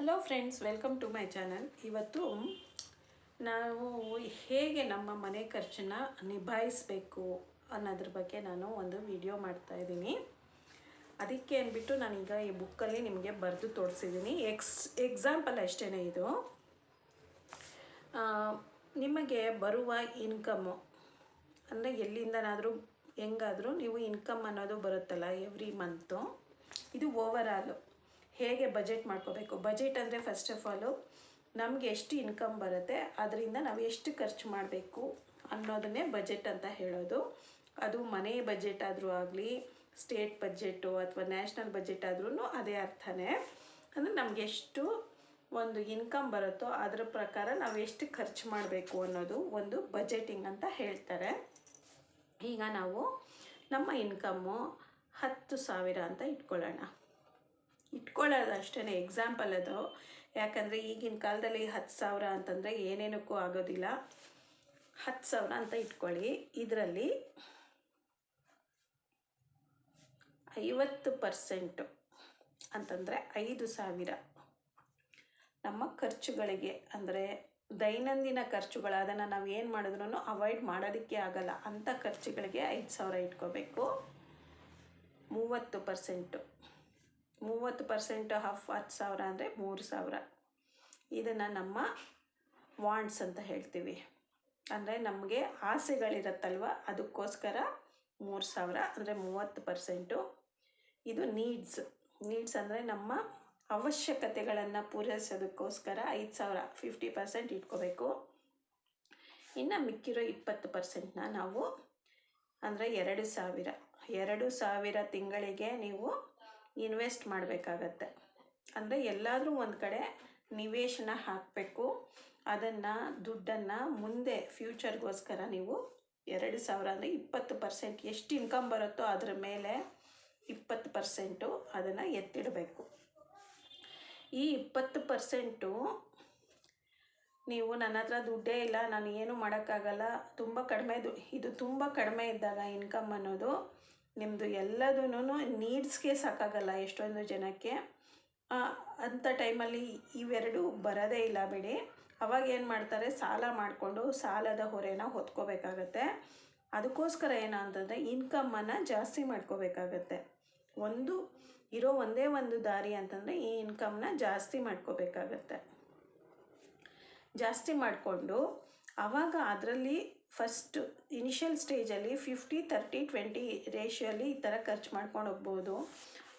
Hello friends welcome to my channel ಇವತ್ತು ನಾವು ಹೇಗೆ ನಮ್ಮ ಮನೆ ಖರ್ಚನ್ನು ನಿಭಾಯಿಸಬೇಕು ಅನ್ನೋದ್ರ ಬಗ್ಗೆ ನಾನು ಒಂದು ವಿಡಿಯೋ ಮಾಡ್ತಾ ಇದ್ದೀನಿ. ಅದಕ್ಕೆ ಅಂದ್ಬಿಟ್ಟು ನಾನೀಗ ಈ ಬುಕ್ಕಲ್ಲಿ ನಿಮಗೆ ಬರೆದು ತೋರಿಸಿದ್ದೀನಿ. ಎಕ್ಸ್ ಎಕ್ಸಾಂಪಲ್ ಅಷ್ಟೇ ಇದು. ನಿಮಗೆ ಬರುವ ಇನ್ಕಮ್ಮು ಅಂದರೆ ಎಲ್ಲಿಂದನಾದರೂ ಹೆಂಗಾದರೂ ನೀವು ಇನ್ಕಮ್ ಅನ್ನೋದು ಬರುತ್ತಲ್ಲ ಎವ್ರಿ ಮಂತು ಇದು ಓವರಾಲು ಹೇಗೆ ಬಜೆಟ್ ಮಾಡ್ಕೋಬೇಕು? ಬಜೆಟ್ ಅಂದರೆ ಫಸ್ಟ್ ಆಫ್ ಆಲು ನಮಗೆ ಎಷ್ಟು ಇನ್ಕಮ್ ಬರುತ್ತೆ, ಅದರಿಂದ ನಾವು ಎಷ್ಟು ಖರ್ಚು ಮಾಡಬೇಕು ಅನ್ನೋದನ್ನೇ ಬಜೆಟ್ ಅಂತ ಹೇಳೋದು. ಅದು ಮನೆ ಬಜೆಟ್ ಆದರೂ ಆಗಲಿ ಸ್ಟೇಟ್ ಬಜೆಟು ಅಥವಾ ನ್ಯಾಷನಲ್ ಬಜೆಟ್ ಆದ್ರೂ ಅದೇ ಅರ್ಥನೇ. ಅಂದರೆ ನಮ್ಗೆ ಎಷ್ಟು ಒಂದು ಇನ್ಕಮ್ ಬರುತ್ತೋ ಅದರ ಪ್ರಕಾರ ನಾವು ಎಷ್ಟು ಖರ್ಚು ಮಾಡಬೇಕು ಅನ್ನೋದು ಒಂದು ಬಜೆಟಿಂಗ್ ಅಂತ ಹೇಳ್ತಾರೆ. ಈಗ ನಾವು ನಮ್ಮ ಇನ್ಕಮ್ಮು ಹತ್ತು ಸಾವಿರ ಅಂತ ಇಟ್ಕೊಳ್ಳೋಣ. ಇಟ್ಕೊಳ್ಳೋದು ಅಷ್ಟೇ ಎಕ್ಸಾಂಪಲ್ ಅದು. ಯಾಕಂದರೆ ಈಗಿನ ಕಾಲದಲ್ಲಿ ಹತ್ತು ಸಾವಿರ ಅಂತಂದರೆ ಏನೇನಕ್ಕೂ ಆಗೋದಿಲ್ಲ. ಹತ್ತು ಸಾವಿರ ಅಂತ ಇಟ್ಕೊಳ್ಳಿ. ಇದರಲ್ಲಿ ಐವತ್ತು ಪರ್ಸೆಂಟು ಅಂತಂದರೆ ಐದು ಸಾವಿರ ನಮ್ಮ ಖರ್ಚುಗಳಿಗೆ, ಅಂದರೆ ದೈನಂದಿನ ಖರ್ಚುಗಳು, ಅದನ್ನು ನಾವು ಏನು ಮಾಡಿದ್ರೂ ಅವಾಯ್ಡ್ ಮಾಡೋದಕ್ಕೆ ಆಗಲ್ಲ. ಅಂಥ ಖರ್ಚುಗಳಿಗೆ ಐದು ಸಾವಿರ ಇಟ್ಕೋಬೇಕು. ಮೂವತ್ತು ಪರ್ಸೆಂಟು. ಮೂವತ್ತು ಪರ್ಸೆಂಟ್ ಹಾಫ್ ಹತ್ತು ಸಾವಿರ ಅಂದರೆ ಮೂರು ಸಾವಿರ. ಇದನ್ನು ನಮ್ಮ ವಾಂಟ್ಸ್ ಅಂತ ಹೇಳ್ತೀವಿ. ಅಂದರೆ ನಮಗೆ ಆಸೆಗಳಿರತ್ತಲ್ವ? ಅದಕ್ಕೋಸ್ಕರ ಮೂರು ಸಾವಿರ ಅಂದರೆ ಮೂವತ್ತು ಪರ್ಸೆಂಟು. ಇದು ನೀಡ್ಸ್ ನೀಡ್ಸ್ ಅಂದರೆ ನಮ್ಮ ಅವಶ್ಯಕತೆಗಳನ್ನು ಪೂರೈಸೋದಕ್ಕೋಸ್ಕರ ಐದು ಸಾವಿರ ಫಿಫ್ಟಿ ಪರ್ಸೆಂಟ್ ಇಟ್ಕೋಬೇಕು. ಇನ್ನು ಮಿಕ್ಕಿರೋ ಇಪ್ಪತ್ತು ಪರ್ಸೆಂಟ್ನ ನಾವು ಅಂದರೆ ಎರಡು ಸಾವಿರ. ಎರಡು ಸಾವಿರ ತಿಂಗಳಿಗೆ ನೀವು ಇನ್ವೆಸ್ಟ್ ಮಾಡಬೇಕಾಗತ್ತೆ. ಅಂದರೆ ಎಲ್ಲಾದರೂ ಒಂದು ಕಡೆ ನಿವೇಶನ ಹಾಕಬೇಕು. ಅದನ್ನು, ದುಡ್ಡನ್ನು ಮುಂದೆ ಫ್ಯೂಚರ್ಗೋಸ್ಕರ ನೀವು ಎರಡು ಸಾವಿರ ಅಂದರೆ ಇಪ್ಪತ್ತು ಪರ್ಸೆಂಟ್ ಎಷ್ಟು ಇನ್ಕಮ್ ಬರುತ್ತೋ ಅದರ ಮೇಲೆ ಇಪ್ಪತ್ತು ಪರ್ಸೆಂಟು ಅದನ್ನು ಎತ್ತಿಡಬೇಕು. ಈ ಇಪ್ಪತ್ತು ಪರ್ಸೆಂಟು ನೀವು ನನ್ನ ಹತ್ರ ದುಡ್ಡೇ ಇಲ್ಲ, ನಾನು ಏನು ಮಾಡೋಕ್ಕಾಗಲ್ಲ, ತುಂಬ ಕಡಿಮೆ ದು, ಇದು ತುಂಬ ಕಡಿಮೆ ಇದ್ದಾಗ ಇನ್ಕಮ್ ಅನ್ನೋದು ನಿಮ್ಮದು ಎಲ್ಲದೂ ನೀಡ್ಸ್ಗೆ ಸಾಕಾಗಲ್ಲ ಎಷ್ಟೊಂದು ಜನಕ್ಕೆ. ಅಂಥ ಟೈಮಲ್ಲಿ ಇವೆರಡು ಬರೋದೇ ಇಲ್ಲ ಬಿಡಿ. ಅವಾಗ ಏನು ಮಾಡ್ತಾರೆ, ಸಾಲ ಮಾಡಿಕೊಂಡು ಸಾಲದ ಹೊರೆನ ಹೊತ್ಕೋಬೇಕಾಗತ್ತೆ. ಅದಕ್ಕೋಸ್ಕರ ಏನಂತಂದರೆ ಇನ್ಕಮನ್ನು ಜಾಸ್ತಿ ಮಾಡ್ಕೋಬೇಕಾಗತ್ತೆ. ಒಂದು, ಇರೋ ಒಂದೇ ಒಂದು ದಾರಿ ಅಂತಂದರೆ, ಈ ಇನ್ಕಮ್ನ ಜಾಸ್ತಿ ಮಾಡ್ಕೋಬೇಕಾಗತ್ತೆ. ಜಾಸ್ತಿ ಮಾಡಿಕೊಂಡು ಆವಾಗ ಅದರಲ್ಲಿ ಫಸ್ಟ್ ಇನಿಷಿಯಲ್ ಸ್ಟೇಜಲ್ಲಿ ಫಿಫ್ಟಿ ತರ್ಟಿ ಟ್ವೆಂಟಿ ರೇಷಿಯಲ್ಲಿ ಈ ಥರ ಖರ್ಚು ಮಾಡ್ಕೊಂಡು ಹೋಗ್ಬೋದು.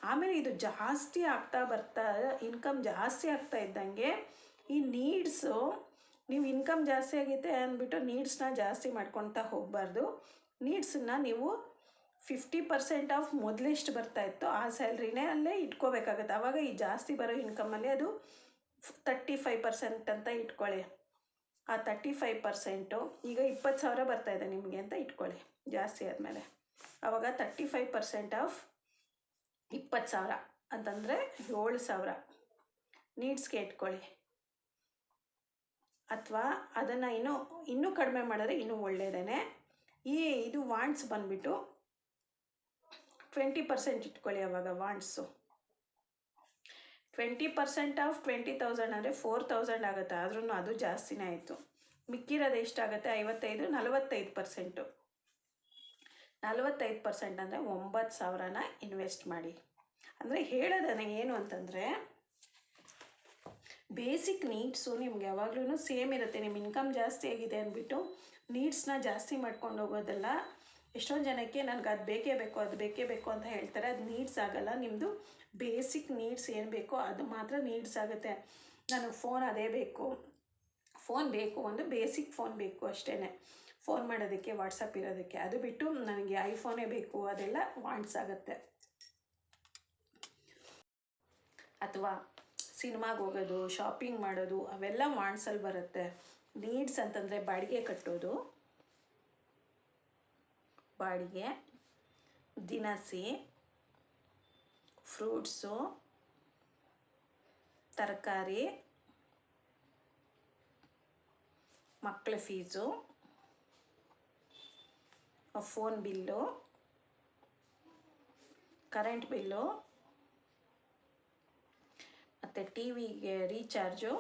ಆಮೇಲೆ ಇದು ಜಾಸ್ತಿ ಆಗ್ತಾ ಬರ್ತಾ ಇನ್ಕಮ್ ಜಾಸ್ತಿ ಆಗ್ತಾ ಇದ್ದಂಗೆ ಈ ನೀಡ್ಸು ನೀವು ಇನ್ಕಮ್ ಜಾಸ್ತಿ ಆಗಿದೆ ಅಂದ್ಬಿಟ್ಟು ನೀಡ್ಸ್ನ ಜಾಸ್ತಿ ಮಾಡ್ಕೊತಾ ಹೋಗಬಾರ್ದು. ನೀಡ್ಸನ್ನ ನೀವು ಫಿಫ್ಟಿ ಪರ್ಸೆಂಟ್ ಆಫ್ ಮೊದಲೆಷ್ಟು ಬರ್ತಾ ಇತ್ತು ಆ ಸ್ಯಾಲ್ರಿನೇ ಅಲ್ಲೇ ಇಟ್ಕೋಬೇಕಾಗತ್ತೆ. ಆವಾಗ ಈ ಜಾಸ್ತಿ ಬರೋ ಇನ್ಕಮಲ್ಲಿ ಅದು ತರ್ಟಿ ಫೈವ್ ಪರ್ಸೆಂಟ್ ಅಂತ ಇಟ್ಕೊಳ್ಳಿ ಆ ತರ್ಟಿ ಫೈವ್ ಪರ್ಸೆಂಟು ಈಗ ಇಪ್ಪತ್ತು ಸಾವಿರ ಬರ್ತಾ ಇದೆ ನಿಮಗೆ ಅಂತ ಇಟ್ಕೊಳ್ಳಿ, ಜಾಸ್ತಿ ಆದಮೇಲೆ. ಆವಾಗ ತರ್ಟಿ ಫೈವ್ ಪರ್ಸೆಂಟ್ ಆಫ್ ಇಪ್ಪತ್ತು ಸಾವಿರ ಅಂತಂದರೆ ಏಳು ಸಾವಿರ. ನೀಡ್ಸ್ಗೆ ಇಟ್ಕೊಳ್ಳಿ. ಅಥವಾ ಅದನ್ನು ಇನ್ನೂ ಇನ್ನೂ ಕಡಿಮೆ ಮಾಡಿದ್ರೆ ಇನ್ನೂ ಒಳ್ಳೆಯದೇ ಈ ಇದು ವಾಂಡ್ಸ್ ಬಂದುಬಿಟ್ಟು ಟ್ವೆಂಟಿ ಪರ್ಸೆಂಟ್ ಇಟ್ಕೊಳ್ಳಿ ಅವಾಗ wants twenty percent of twenty thousand ಅಂದರೆ ಫೋರ್ ತೌಸಂಡ್ ಆಗುತ್ತೆ. ಆದ್ರೂ ಅದು ಜಾಸ್ತಿನೇ ಆಯಿತು. ಮಿಕ್ಕಿರೋದು ಎಷ್ಟಾಗುತ್ತೆ? ಐವತ್ತೈದು, ನಲವತ್ತೈದು ಪರ್ಸೆಂಟು ನಲವತ್ತೈದು ಪರ್ಸೆಂಟ್ ಅಂದರೆ ಒಂಬತ್ತು ಸಾವಿರನ ಇನ್ವೆಸ್ಟ್ ಮಾಡಿ. ಅಂದರೆ ಹೇಳೋದನ್ನ ಏನು ಅಂತಂದರೆ ಬೇಸಿಕ್ ನೀಡ್ಸು ನಿಮ್ಗೆ ಯಾವಾಗ್ಲೂ ಸೇಮ್ ಇರುತ್ತೆ. ನಿಮ್ಮ ಇನ್ಕಮ್ ಜಾಸ್ತಿ ಆಗಿದೆ ಅಂದ್ಬಿಟ್ಟು ನೀಡ್ಸ್ನ ಜಾಸ್ತಿ ಮಾಡ್ಕೊಂಡು ಹೋಗೋದಲ್ಲ ಎಷ್ಟೊಂದು ಜನಕ್ಕೆ ನನಗೆ ಅದು ಬೇಕೇ ಬೇಕು, ಅದು ಬೇಕೇ ಬೇಕು ಅಂತ ಹೇಳ್ತಾರೆ. ಅದು ನೀಡ್ಸ್ ಆಗಲ್ಲ. ನಿಮ್ಮದು ಬೇಸಿಕ್ ನೀಡ್ಸ್ ಏನು ಬೇಕೋ ಅದು ಮಾತ್ರ ನೀಡ್ಸ್ ಆಗುತ್ತೆ. ನನಗೆ ಫೋನ್ ಅದೇ ಬೇಕು. ಫೋನ್ ಬೇಕು ಒಂದು ಬೇಸಿಕ್ ಫೋನ್ ಬೇಕು ಅಷ್ಟೇ ಫೋನ್ ಮಾಡೋದಕ್ಕೆ ವಾಟ್ಸಪ್ ಇರೋದಕ್ಕೆ. ಅದು ಬಿಟ್ಟು ನನಗೆ ಐಫೋನೇ ಬೇಕು. ಅದೆಲ್ಲ ವಾಂಟ್ಸ್ ಆಗುತ್ತೆ. ಅಥವಾ ಸಿನಿಮಾಗೆ ಹೋಗೋದು ಶಾಪಿಂಗ್ ಮಾಡೋದು, ಅವೆಲ್ಲ ವಾಂಟ್ಸಲ್ಲಿ ಬರುತ್ತೆ. ನೀಡ್ಸ್ ಅಂತಂದರೆ ಬಾಡಿಗೆ ಕಟ್ಟೋದು. ಬಾಡಿಗೆ ದಿನಸಿ, ಫ್ರೂಟ್ಸು, ತರಕಾರಿ ಮಕ್ಕಳ fees, phone bill, current bill, ಮತ್ತು ಮತ್ತು ಟಿ ವಿಗೆ ರೀಚಾರ್ಜು,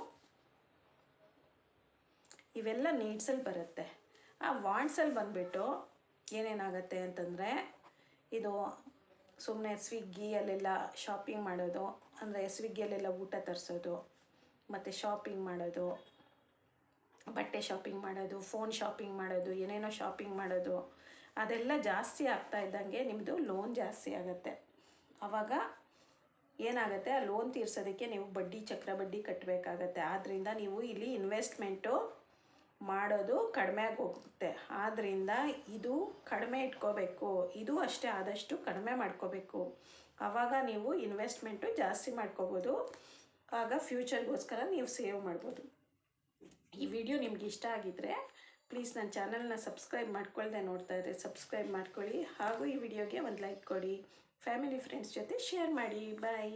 ಇವೆಲ್ಲ ನೀಡ್ಸಲ್ಲಿ ಬರುತ್ತೆ. ಆ ವಾಂಟ್ಸಲ್ಲಿ ಬಂದುಬಿಟ್ಟು ಏನೇನಾಗುತ್ತೆ ಅಂತಂದರೆ, ಇದು ಸುಮ್ಮನೆ ಸ್ವಿಗ್ಗಿಯಲ್ಲೆಲ್ಲ ಶಾಪಿಂಗ್ ಮಾಡೋದು, ಅಂದರೆ ಸ್ವಿಗ್ಗಿಯಲ್ಲೆಲ್ಲ ಊಟ ತರಿಸೋದು, ಮತ್ತು ಶಾಪಿಂಗ್ ಮಾಡೋದು, ಬಟ್ಟೆ ಶಾಪಿಂಗ್ ಮಾಡೋದು ಫೋನ್ ಶಾಪಿಂಗ್ ಮಾಡೋದು, ಏನೇನೋ ಶಾಪಿಂಗ್ ಮಾಡೋದು, ಅದೆಲ್ಲ ಜಾಸ್ತಿ ಆಗ್ತಾ ಇದ್ದಂಗೆ ನಿಮ್ಮದು ಲೋನ್ ಜಾಸ್ತಿ ಆಗುತ್ತೆ. ಆವಾಗ ಏನಾಗುತ್ತೆ, ಆ ಲೋನ್ ತೀರ್ಸೋದಕ್ಕೆ ನೀವು ಬಡ್ಡಿ ಚಕ್ರ ಬಡ್ಡಿ ಕಟ್ಟಬೇಕಾಗತ್ತೆ ಆದ್ದರಿಂದ ನೀವು ಇಲ್ಲಿ ಇನ್ವೆಸ್ಟ್ಮೆಂಟು ಮಾಡೋದು ಕಡಿಮೆ ಆಗೋಗುತ್ತೆ. ಆದ್ದರಿಂದ ಇದು ಕಡಿಮೆ ಇಟ್ಕೋಬೇಕು. ಇದು ಅಷ್ಟೇ ಆದಷ್ಟು ಕಡಿಮೆ ಮಾಡ್ಕೋಬೇಕು. ಆವಾಗ ನೀವು ಇನ್ವೆಸ್ಟ್ಮೆಂಟು ಜಾಸ್ತಿ ಮಾಡ್ಕೋಬೋದು. ಆಗ ಫ್ಯೂಚರ್ಗೋಸ್ಕರ ನೀವು ಸೇವ್ ಮಾಡ್ಬೋದು. ಈ ವಿಡಿಯೋ ನಿಮ್ಗೆ ಇಷ್ಟ ಆಗಿದ್ದರೆ ಪ್ಲೀಸ್ ನನ್ನ ಚಾನಲ್ನ ಸಬ್ಸ್ಕ್ರೈಬ್ ಮಾಡ್ಕೊಳ್ಳದೆ ನೋಡ್ತಾ ಇದ್ದರೆ ಸಬ್ಸ್ಕ್ರೈಬ್ ಮಾಡ್ಕೊಳ್ಳಿ. ಹಾಗೂ ಈ ವಿಡಿಯೋಗೆ ಒಂದು ಲೈಕ್ ಕೊಡಿ. ಫ್ಯಾಮಿಲಿ ಫ್ರೆಂಡ್ಸ್ ಜೊತೆ ಶೇರ್ ಮಾಡಿ. ಬಾಯ್